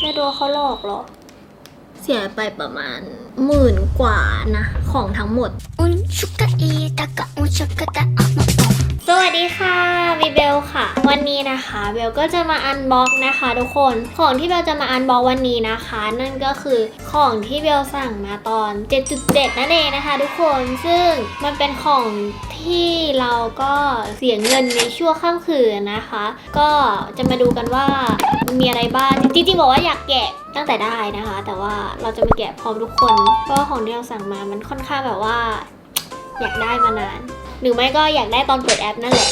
แม่โดนเขาหลอกเหรอเสียไปประมาณหมื่นกว่านะ ของทั้งหมด อุชุกะอีตะกะอุชุกะตะอะมะ สวัสดีค่ะวีเบลค่ะ วันนี้นะคะเบลก็จะมาอันบ็อกนะคะ ทุกคนของที่เบลจะมาอันบ็อกวันนี้นะคะ นั่นก็คือของที่เบลสั่งมาตอน 7.7 นั่นเองนะคะ ทุกคนซึ่งมันเป็นของที่เราก็เสียเงินในชั่วข้ามคืนนะคะ ก็จะมาดูกันว่ามีอะไรบ้างจริงๆบอกว่าอยากแกะตั้งแต่ได้นะคะ แต่ว่าเราจะมาแกะพร้อมทุกคน เพราะของที่เราสั่งมามันค่อนข้างแบบว่า อยากได้มานาน หรือไม่ก็อยากได้ตอนเปิดแอปนั่นแหละ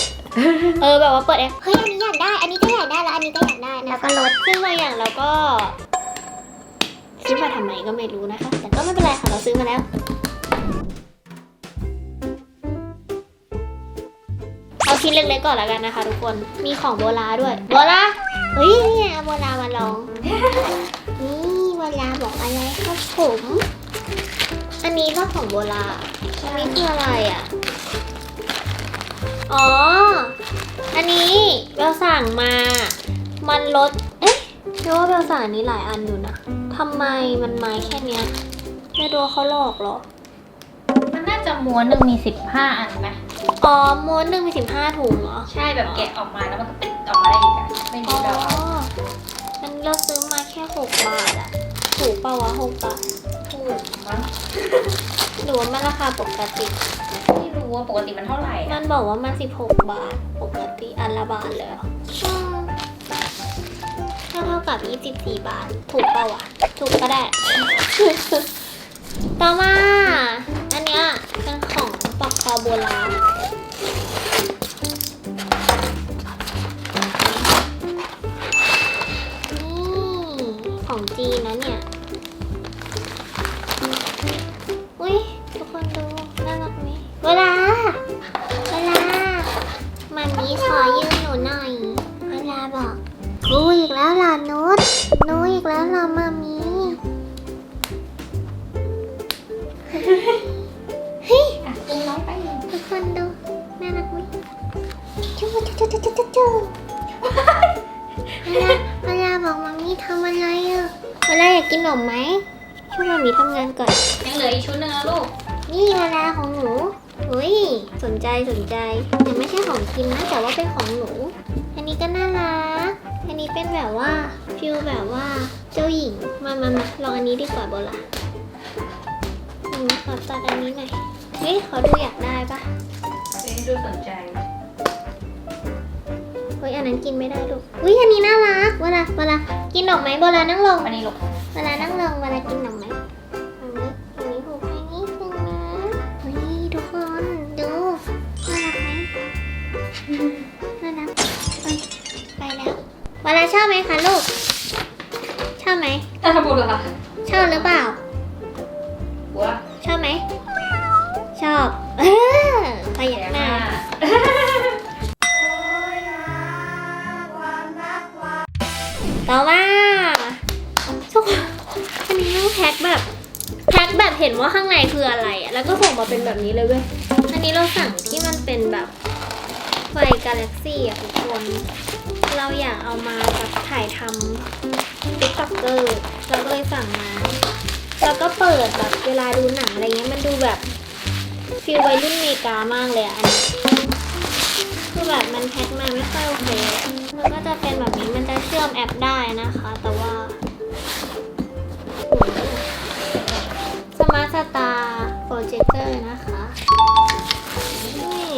เออแบบว่าเปิดแอป เฮ้ย อันนี้อยากได้ อันนี้ก็อยากได้ แล้วอันนี้ก็อยากได้แล้นะวก็ลด ซึ่งบางอย่างเราก็ซื้อมาทำไมก็ไม่รู้นะคะ แต่ก็ไม่เป็นไรค่ะ เราซื้อมาแล้ว เอาชิ้นเล็กๆก่อนแล้วกันนะคะทุกคน มีของโบราด้วย โบราเฮ้ยเนี่ยเอาโบรามาลอง นี่โบราบอกอะไรครับผม อันนี้ก็ของโบราอันนี้คืออะไรอะ อ๋อ อันนี้เบลสั่งมา มันลด เอ๊ะเรียกว่าเบลสั่งอันนี้หลายอันอยู่นะทำไมมันมาแค่เนี้ยไม่รู้ว่าเขาหลอกเหรอ มันน่าจะม้วนหนึ่งมีสิบห้าอันไหมอ๋อม้วนหนึ่งมีสิบห้าถุงเหรอ ใช่แบบแกะออกมาแล้วมันก็ปิดออกมาได้อีกอะไม่อ๋อรู้เราเอามันเราซื้อมาแค่หกบาทอะถูกเปล่าวะหกบาทถูกมั้งหรือว่ามันราคาปกติไม่ รู้ว่าปกติมันเท่าไหร่มัอะนบอกว่ามันสิบหกบาท ปกติอันละบาทเลยเหรออืมก็เท่ากับยี่สิบสี่บาท ถูกเปล่าวะ ถูกก็ได้ ต่อมา อันเนี้ยเป็นของปอกคอโบราณ นี่ ของจีนนะเนี่ยอุ้ย นใจสนใจแต่ไม่ใช่ของกินนะแต่ว่าเป็นของหนู อันนี้ก็น่ารัก อันนี้เป็นแบบว่าฟิลแบบว่าเจ้าหญิง มามามาลองอันนี้ดีกว่าโบล่ะอืมขอตัดอันนี้หน่อย เฮ้ยขอดูอยากได้ปะเดี๋ยวดูสนใจเฮ้ยอันนั้นกินไม่ได้ลูก อุ้ยอันนี้น่ารักเวลาเวลากินดอกไม้โบราณนั่งลงอันนี้ลูกเวลานั่งลงเวลากินหนมไหม น่ารักเอ้ยไปแล้วเวลาชอบไหมคะลูก ชอบไหมถ้าทำบุญเหรอคะชอบหรือเปล่า บัวชอบไหม ชอบเออไปอยากหน้าต่อมาทุกคนอันนี้ต้องแพ็คแบบแพ็คแบบเห็นว่าข้างในคืออะไรอะแล้วก็ส่งมาเป็นแบบนี้เลยเว้ย อันนี้เราสั่งที่มันเป็นแบบ ไฟกาแล็กซี่อะทุกคน เราอยากเอามาแบบถ่ายทำติ๊กต็อกเกอร์เราก็เลยสั่งมาแล้วก็เปิดแบบเวลาดูหนังอะไรเงี้ยมันดูแบบฟีลวัยรุ่นเมกามากเลยอะอันนี้คือแบบมันแพ็คมาไม่ค่อยโอเคมันก็จะเป็นแบบนี้มันจะเชื่อมแอปได้นะคะ แต่ว่าสมาร์ทสตาร์โปรเจคเตอร์นะคะนี่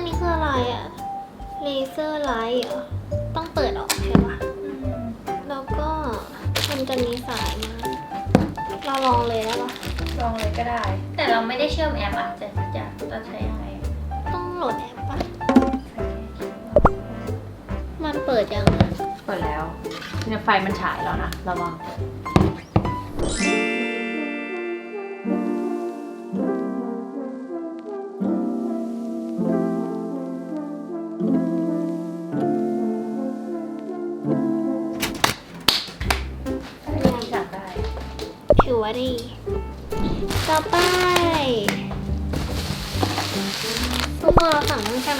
นนี้คืออะไรอะเลเซอร์ไลท์เหรอ ต้องเปิดออกใช่ปะแล้วก็มันจะมีสายมา เราลองเลยได้ปะลองเลยก็ได้ แต่เราไม่ได้เชื่อมแอปอะจะจะจะใช้ยังไงอะต้องโหลดแอปปะใช้มันเปิดยังอะเปิดแล้วเนี่ยไฟมันฉายแล้วนะระวัง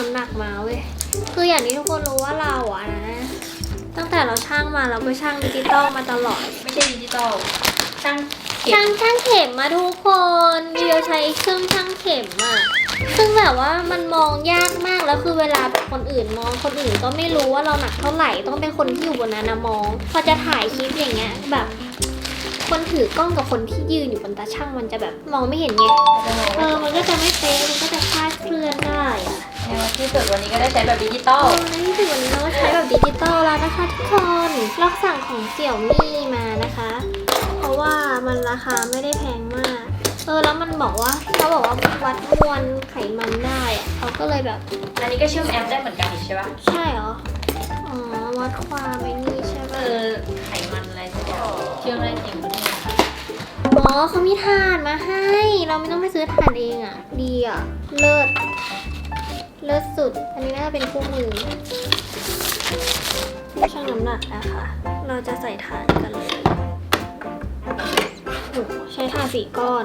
นเราสั่งเครื่องชั่งน้ำหนักมาเว้ย คืออย่างที่ทุกคนรู้ว่าเราอะนะ ตั้งแต่เราช่างมาเราก็ช่างดิจิตอลมาตลอด ไม่ใช่ดิจิตอลช่างเข็มช่างช่างเข็มมาทุกคนเดียวใช้เครื่องช่างเข็มอะซึ่งแบบว่ามันมองยากมากแล้วคือเวลาแบบคนอื่นมองคนอื่นก็ไม่รู้ว่าเราหนักเท่าไหร่ต้องเป็นคนที่อยู่บนนั้นนะมอง พอจะถ่ายคลิปอย่างเงี้ยแบบ คนถือกล้องกับคนที่ยืนอยู่บนตาช่างมันจะแบบมองไม่เห็นไงเออมันก็จะไม่เป๊ะมันก็จะคลาดเคลื่อนได้อะ ในวันที่สุดวันนี้ก็ได้ใช้แบบดิจิตอเอลอในที่สุดวันนี้เราก็ใช้แบบดิจิตอลแล้วนะคะทุกคนเราสั่งของเสี่ยวมี่มานะคะ เพราะว่ามันราคาไม่ได้แพงมาก เออแล้วมันบอกว่าเขาบอกว่าวัดมวลไขมันได้อะเขาก็เลยแบบ อันนี้ก็เชื่อมแอปได้เหมือนกันอีกใช่ปะใช่เหรอ อ๋อวัดความไอ้นี่ใช่เอปะอไขมันอะไรสักอย่างเชื่อมได้จริงปะเนี่ยอ๋อเขามีถ่านมาให้ เราไม่ต้องไปซื้อถ่านเองอะ ดีอะ เลิศเลิศสุด อันนี้น่าจะเป็นคู่มือช่างน้ำหนักนะคะ เราจะใส่ถ่านกันเลยโอ้โหใช้ถ่านสี่ก้อน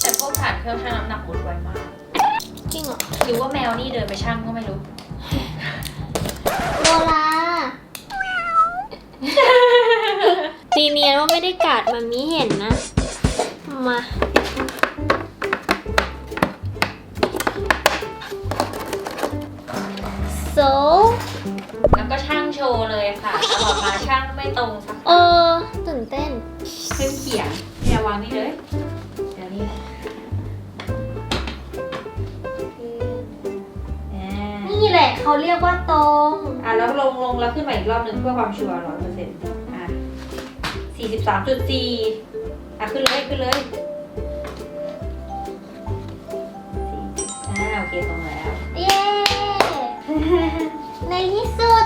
แต่พวกผ่านเครื่องชั่งน้ำหนักหมดไวมาก จริงเหรอหรือว่าแมวนี่เดินไปชั่งก็ไม่รู้ โลลาตีเนียนว่าไม่ได้กัดมันมีเห็นนะ มา แล้วก็ช่างโชว์เลยค่ะตลอดมาช่างไม่ตรงสักเออ ตื่นเต้นเพิ่มเขียนเนี่ยวางนี่เลยเดี๋ยวนี้อ่านี่แหละเขาเรียกว่าตรงอะแล้วลงลงแล้วขึ้นมาอีกรอบหนึ่งเพื่อความชัวร์ร้อยเปอร์เซ็นต์อะสี่สิบสามจุดสี่อะขึ้นเลยขึ้นเลยสี่อ่าโอเคตรงแล้ว เย้ ในที่สุด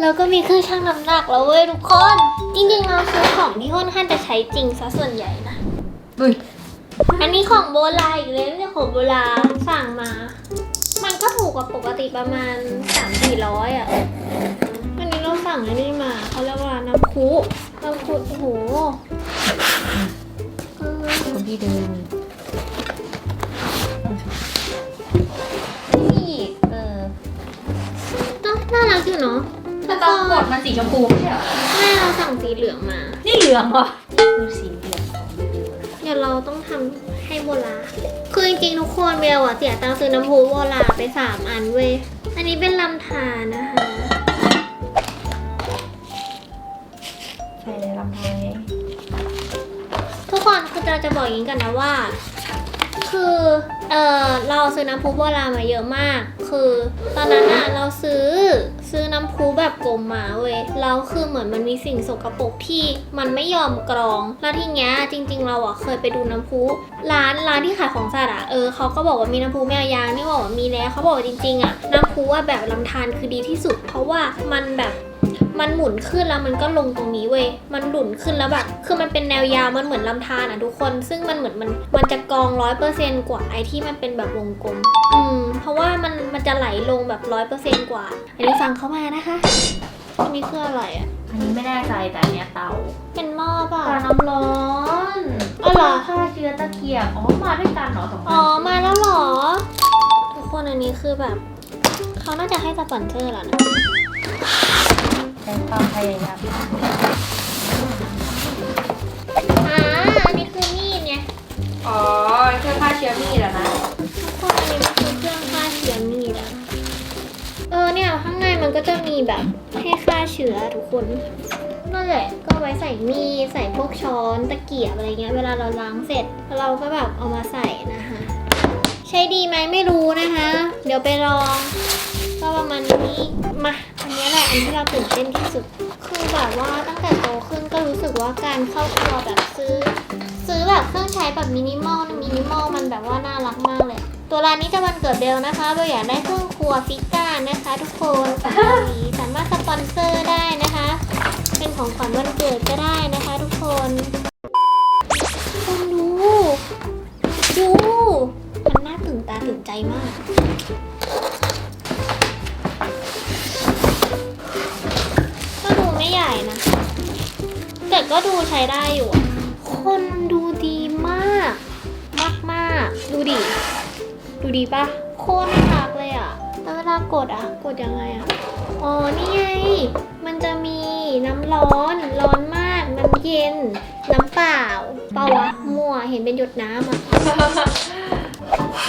เราก็มีเครื่องชั่งน้ำหนักแล้วเว้ยทุกคน จริงๆเราซื้อของที่ค่อนข้างจะใช้จริงซะส่วนใหญ่นะ อุ้ยอันนี้ของโบราณอีกเลยไม่ใช่ของโบราณสั่งมา มันก็ถูกกว่าปกติประมาณสามสี่ร้อยอะอันนี้เราสั่งอันนี้มาเขาเรียกว่าน้ำคุน้ำคุโอ้โหเออคนที่เดินนี่ เนาะแต่ตอนกดมันสีชมพูไม่ใช่เหรอแม่เราสั่งสีเหลืองมา นี่เหลืองเหรอนี่คือสีเหลืองของรีวิวนะคะเดี๋ยวเราต้องทำให้โบราณคือจริงๆทุกคนเบลอะเสียตังค์ซื้อน้ำพุโบราณไปสามอันเว้ย อันนี้เป็นลำธารนะคะใช่เลยลำไยทุกคนคือเราจะบอกอย่างนี้กันนะว่า คือ เออเราซื้อน้ำพุโบราณมาเยอะมาก คือตอนนั้นอะเราซื้อ ซื้อน้ำพุแบบกลมมาเว้ยแล้วคือเหมือนมันมีสิ่งสกปรกที่มันไม่ยอมกรอง แล้วทีเนี้ยจริง ๆ เราอะเคยไปดูน้ำพุร้านร้านที่ขายของสัตว์อะเออเขาก็บอกว่ามีน้ำพุแมวยางนี่บอกว่ามีแล้วเขาบอกว่าจริงๆอะน้ำพุอะแบบลำธารคือดีที่สุด เพราะว่ามันแบบ มันหมุนขึ้นแล้วมันก็ลงตรงนี้เว้ย มันหลุนขึ้นแล้วแบบคือมันเป็นแนวยาวมันเหมือนลำธารอะทุกคน ซึ่งมันเหมือนมันมันจะกองร้อยเปอร์เซนกว่าไอที่มันเป็นแบบวงกลม อืม เพราะว่ามันมันจะไหลลงแบบร้อยเปอร์เซนกว่า อันนี้ฟังเข้ามานะคะอันนี้คืออะไรอะ อันนี้ไม่แน่ใจแต่อันเนี้ยเตาเป็นหม้อเปล่า เตาน้ำร้อนอ๋อเหรอ ฆ่าเชื้อตะเกียบ อ๋อ มาด้วยกันเหรอสองอ๋อ มาแล้วเหรอ ทุกคนอันนี้คือแบบ เขาน่าจะให้สปอนเซอร์แล้วนะ ใช้ความพยายามอ่าอันนี้คือมีดไงอ๋อเครื่องฆ่าเชื้อมีดอะนะพวกอันนี้มันคือเครื่องฆ่าเชื้อมีดอะเออเนี่ยข้างในมันก็จะมีแบบให้ฆ่าเชื้อทุกคนนั่นแหละก็ไว้ใส่มีดใส่พวกช้อนตะเกียบอะไรเงี้ยเวลาเราล้างเสร็จเราก็แบบเอามาใส่นะคะ ใช้ดีไหมไม่รู้นะคะ เดี๋ยวไปลองก็ประมาณนี้มา อันนี้แหละอันที่เราตื่นเต้นที่สุด คือแบบว่าตั้งแต่โตขึ้นก็รู้สึกว่าการเข้าครัวแบบซื้อ ซื้อแบบเครื่องใช้แบบมินิมอลนะมินิมอลมันแบบว่าน่ารักมากเลย ตัวร้านนี้จะวันเกิดเบลนะคะเบลอยากได้เครื่องครัวฟิก้านะคะ ทุกคนจากเกาหลีสามารถสปอนเซอร์ได้นะคะ เป็นของขวัญวันเกิดก็ได้นะคะ ทุกคนทุกคนดูดูมันน่าตื่นตาตื่นใจมาก ก็ดูใช้ได้อยู่ คนดูดีมาก มากมากดูดิ ดูดีปะโคตรน่ารักเลยอะแล้วเวลากดอะกดยังไงอะอ๋อ นี่ไง มันจะมีน้ำร้อน ร้อนมาก น้ำเย็น น้ำเปล่า เปล่าวะมั่ว เห็นเป็นหยดน้ำอะ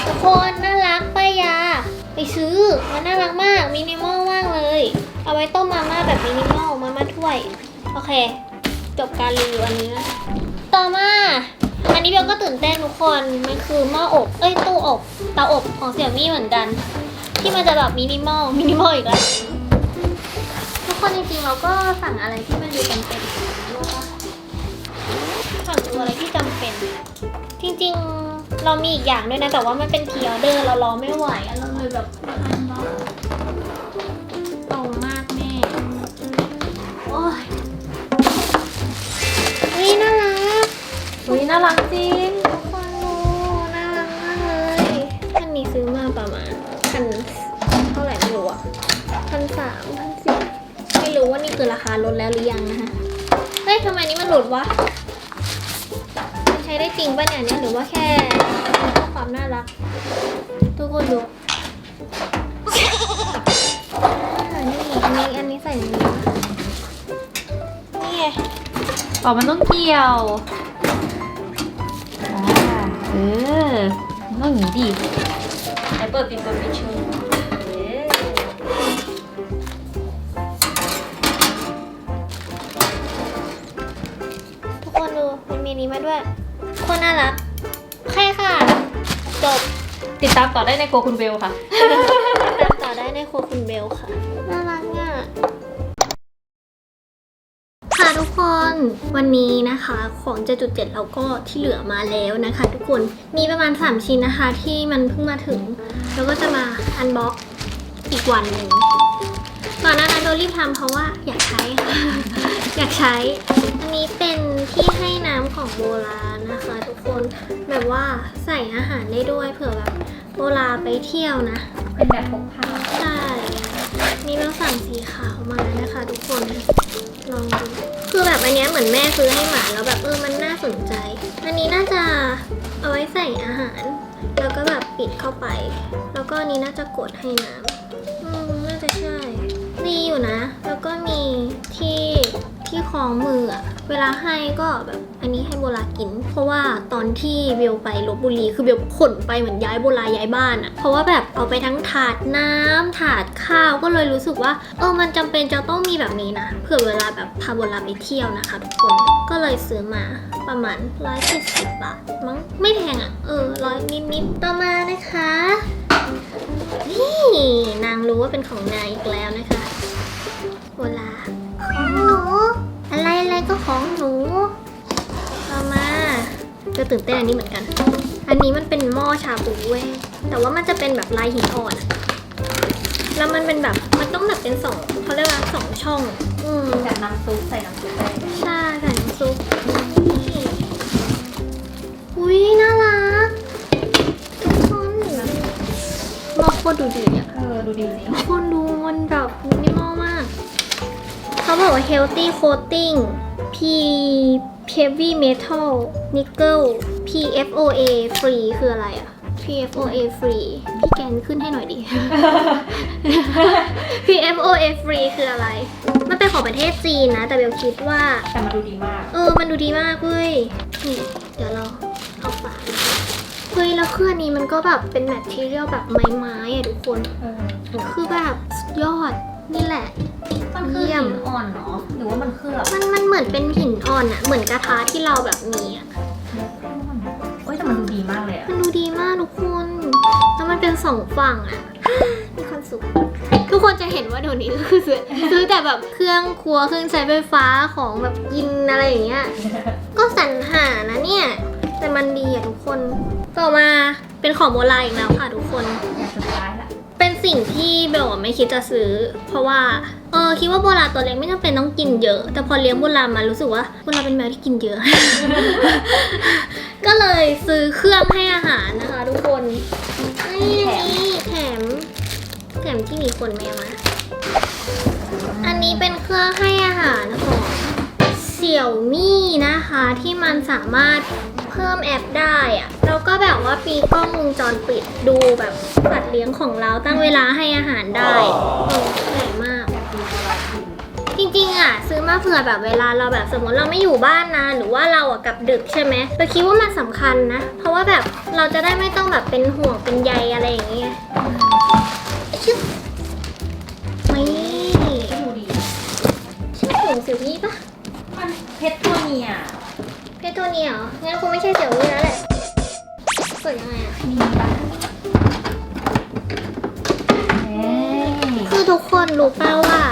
ทุกคนน่ารักป้ายา ไปซื้อ มันน่ารักมาก มินิมอลมากเลย เอาไว้ต้มมาม่าแบบมินิมอล มาม่าถ้วย โอเค จบการรีวิวอันนี้นะต่อมา อันนี้เบลก็ตื่นเต้นทุกคน มันคือหม้ออบ เอ้ยตู้อบ เตาอบของเสี่ยมี่เหมือนกัน ที่มันจะแบบมินิมอล มินิมอลอีกแล้ว ทุกคนจริงๆเราก็สั่งอะไรที่มันดูจำเป็นสั่งดูอะไรที่จำเป็น จริงๆ เรามีอีกอย่างด้วยนะ แต่ว่ามันเป็นพีออเดอร์ เรารอไม่ไหวเราเลยแบบ น่ารักจริงทุกคนดูน่ารักมากเลยอันนี้ซื้อมาประมาณพันเท่าไหร่ไม่รู้อะพันสามพันสี่ไม่รู้ว่านี่คือราคาลดแล้วหรือยังนะคะเฮ้ยทำไมนี่มันหลุดวะมันใช้ได้จริงป่ะเนี่ยเนี่ยหรือว่าแค่เพื่อความน่ารัก ทุกคนดูอ่านี่อันนี้อันนี้ใส่นนี้นี่ไงอ๋อมันต้องเกี่ยว เออมันต้องอย่างนี้ดิไหนเปิดปิดเปิดปิดชูเอ๊ะทุกคนดูมันมีนี้มาด้วยโคนน่ารักโอเคค่ะ จบติดตามต่อได้ในโกคุณเบลค่ะตามต่อได้ในโครัวคุณเบลค่ะน่ารักอะ วันนี้นะคะของ 7.7 เราก็ที่เหลือมาแล้วนะคะ ทุกคนมีประมาณ 3 ชิ้นนะคะ ที่มันเพิ่งมาถึง แล้วก็จะมาอันบ็อกอีกวันหนึ่งก่อนหน้านั้นเรารีบทำเพราะว่าอยากใช้ค่ะอยากใช้ อันนี้เป็นที่ให้น้ำของโบราณนะคะ ทุกคนแบบว่าใส่อาหารได้ด้วยเผื่อแบบโบราณไปเที่ยวนะ เป็นแบบพกพาใช่นี่เราสั่งสีขาวมานะคะ ทุกคนลองดู คือแบบอันเนี้ยเหมือนแม่ซื้อให้หมาแล้วแบบเออมันน่าสนใจ อันนี้น่าจะเอาไว้ใส่อาหาร แล้วก็แบบปิดเข้าไป แล้วก็อันนี้น่าจะกดให้น้ำอืมน่าจะใช่ดีอยู่นะ แล้วก็มีที่ ที่คล้องมืออะเวลาให้ก็แบบอันนี้ให้โบลากิน เพราะว่าตอนที่เบลไปลบบุรีคือเบลขนไปเหมือนย้ายโบราย้ายบ้านอะเพราะว่าแบบเอาไปทั้งถาดน้ำถาดข้าวก็เลยรู้สึกว่า เออมันจำเป็นจะต้องมีแบบนี้นะเผื่อเวลาแบบพาโบราไปเที่ยวนะคะ ทุกคนก็เลยซื้อมาประมาณ170บบาทมั้งไม่แพงอะเออร้อยนิดๆต่อมานะคะนี่นางรู้ว่าเป็นของนายอีกแล้วนะคะโบลา หนู อะไรอะไรก็ของหนูต่อมาจะตื่นเต้นอันนี้เหมือนกัน อันนี้มันเป็นหม้อชาบูเว้ย แต่ว่ามันจะเป็นแบบลายหินอ่อนอะแล้วมันเป็นแบบมันต้องแบบเป็นสองเขาเรียกว่าสองช่อง อืมแบบน้ำซุปใส่น้ำซุปได้ไหมใช่ใส่น้ำซุปนี่อุ้ยน่ารักทุกคนหม้อโคตรดูดีอะเออดูดีจริงทุกคนดูมันแบบมินิมอลมาก เขาบอกว่า healthy coating P heavy metal nickel PFOA free คืออะไรอะ PFOA free พี่แกนขึ้นให้หน่อยดิ PFOA free คืออะไร มันเป็นของประเทศจีนนะ แต่เบลคิดว่า แต่มันดูดีมาก เออ มันดูดีมากเว้ยนี่เดี๋ยวเราเอาฝาเฮ้ยแล้วเครื่องนี้มันก็แบบเป็นแมททีเรียลแบบไม้ๆอะทุกคนเออถูกคือแบบสุดยอดนี่แหละ มันคือหินอ่อนเนาะหรือว่ามันเคลือบมันมันเหมือนเป็นหินอ่อนอะเหมือนกระทะที่เราแบบมีอะโอ้ยแต่มันดูดีมากเลยอะมันดูดีมากทุกคนแล้วมันเป็นสองฝั่งอะมีความสุข ทุกคนจะเห็นว่าเดี๋ยวนี้ก็คือซื้อซื้อแต่แบบเครื่องครัวเครื่องใช้ไฟฟ้าของแบบกินอะไรอย่างเงี้ย ก็สรรหานะเนี่ย แต่มันดีอะทุกคน ต่อมาเป็นของโบราณอีกแล้วค่ะทุกคนอย่างสุดท้ายละเป็นสิ่งที่เบลอะไม่คิดจะซื้อ เพราะว่า เออคิดว่าโบราตัวเล็กไม่จำเป็นต้องกินเยอะ แต่พอเลี้ยงโบรามารู้สึกว่าโบราเป็นแมวที่กินเยอะ ก็เลยซื้อเครื่องให้อาหารนะคะ ทุกคนนี่นี่แถมแถมที่มีคนแมวมาอันนี้เป็นเครื่องให้อาหารของเสี่ยวมี่นะคะ ที่มันสามารถเพิ่มแอปได้อะแล้วก็แบบว่าปีกล้องวงจรปิดดูแบบสัตว์เลี้ยงของเราตั้งเวลาให้อาหารได้ ราณจริงจริงๆอะซื้อมาเผื่อแบบเวลาเราแบบสมมติเราไม่อยู่บ้านนานหรือว่าเราอะกลับดึกใช่ไหมเราคิดว่ามันสำคัญนะ เพราะว่าแบบเราจะได้ไม่ต้องแบบเป็นห่วงเป็นใยอะไรอย่างเงี้ยชึบนี่ดูดีชื่อถุงสิวพี่ปะมันเพชรตัวเนียเพชรตัวนี้เหรองั้นคงไม่ใช่เสี่ยวพี่แล้วแหละเปิดยังไงอะมีปะเอ๊ะคือทุกคนรู้ป่าวว่า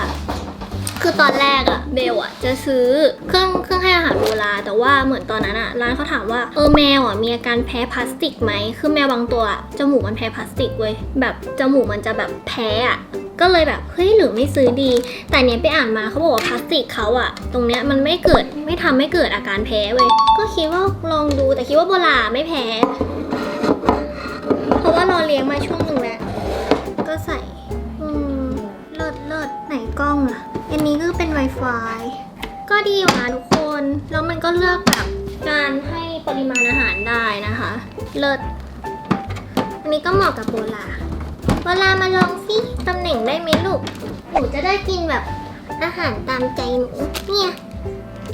คือตอนแรกอะเบลอะจะซื้อเครื่องเครื่องให้อาหารโบราแต่ว่าเหมือนตอนนั้นอะร้านเขาถามว่าเออแมวอะมีอาการแพ้พลาสติกไหมคือแมวบางตัวอะจมูกมันแพ้พลาสติกเว้ยแบบจมูกมันจะแบบแพ้อะก็เลยแบบเฮ้ยหรือไม่ซื้อดี แต่เนี้ยไปอ่านมาเขาบอกว่าพลาสติกเขาอะตรงเนี้ยมันไม่เกิดไม่ทำให้เกิดอาการแพ้เว้ยก็คิดว่าลองดูแต่คิดว่าโบราไม่แพ้ เพราะว่าเราเลี้ยงมาช่วงหนึ่งแล้ว กล้องอะอันนี้ก็เป็น Wi-Fi ก็ดีอยู่นะทุกคน แล้วมันก็เลือกแบบการให้ปริมาณอาหารได้นะคะ เลิศอันนี้ก็เหมาะกับโบลาโบลามาลองสิตำแหน่งได้ไหมลูก หนูจะได้กินแบบอาหารตามใจหนู เนี่ย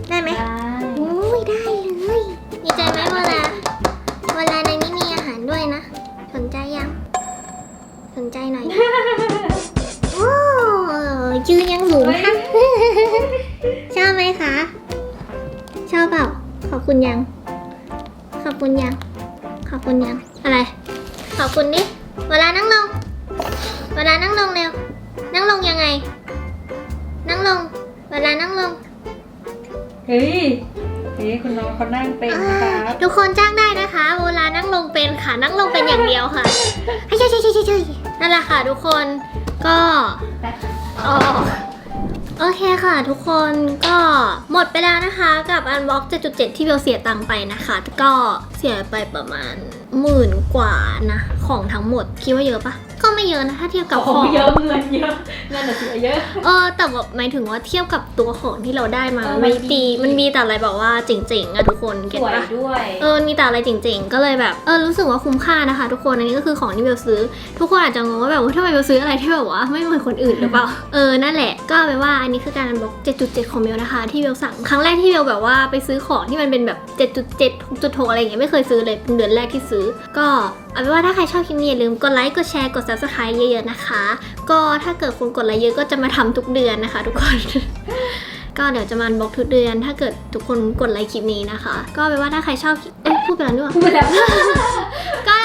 ได้ไหมได้โอ้ยได้เลยดีใจไหมเวลาเวลาในนี้มีอาหารด้วยนะ สนใจยัง สนใจหน่อยโอ้ ยืนยังสูงค่ะ ชอบไหมคะ ชอบเปล่า ขอบคุณยัง ขอบคุณยัง ขอบคุณยัง อะไร ขอบคุณดิ เวลานั่งลง เวลานั่งลงเร็ว นั่งลงยังไง นั่งลง เวลานั่งลง เฮ้ยเฮ้ยคุณน้องเขานั่งเป็นนะครับทุกคนจ้างได้นะคะ เวลานั่งลงเป็นค่ะ นั่งลงเป็นอย่างเดียวค่ะใช่ใช่ใช่ใช่ใช่นั่นแหละค่ะทุกคน ก็แต่ อ๋อโอเคค่ะทุกคนก็หมดไปแล้วนะคะ กับอันบ็อก7.7 ที่เบลเสียตังค์ไปนะคะ ก็เสียไปประมาณ หมื่นกว่านะ ของทั้งหมดคิดว่าเยอะปะก็ไม่เยอะนะถ้าเทียบกับขขอองงเยอะเงินเยอะเงินอะเสียเยอะ เออแต่แบบหมายถึงว่าเทียบกับตัวของที่เราได้มาเออมันมันดี ดีมันมีแต่อะไรแบบว่าเจ๋งๆอะทุกคนสเก็ตวยปะ ด้วย เออมีแต่อะไรจริงๆ ก็เลยแบบ เออ รู้สึกว่าคุ้มค่านะคะ ทุกคน อันนี้ก็คือของที่เบลซื้อ ทุกคนอาจจะงงว่าแบบว่าทำไมเบลซื้ออะไรที่แบบว่าไม่เหมือนคนอื่นหรือเปล่า เออ นั่นแหละ ก็เอาเป็นว่าอันนี้คือการอันบ็อก 7.7 ของเบลนะคะ ที่เบลสั่ง ครั้งแรกที่เบลแบบว่าไปซื้อของที่มันเป็นแบบ 7.7 6.6 อะไรอย่างเงี้ย ไม่เคยซื้อเลย เป็นเดือนแรกที่ซื้อก็เอาเป็นว่าถ้าใครชอบคลิปนี้อย่าลืมกดไลค์กดแชร์กด subscribe เยอะๆนะคะ ก็ถ้าเกิดคุณกดไลค์เยอะก็จะมาทำทุกเดือนนะคะ ทุกคน ก็เดี๋ยวจะมาบอกทุกเดือน ถ้าเกิดทุกคนกดไลค์คลิปนี้นะคะ ก็เป็นว่าถ้าใครชอบคลิปเอ้ยพูดไปแล้วนี่หว่าพูดไปแล้ว ก็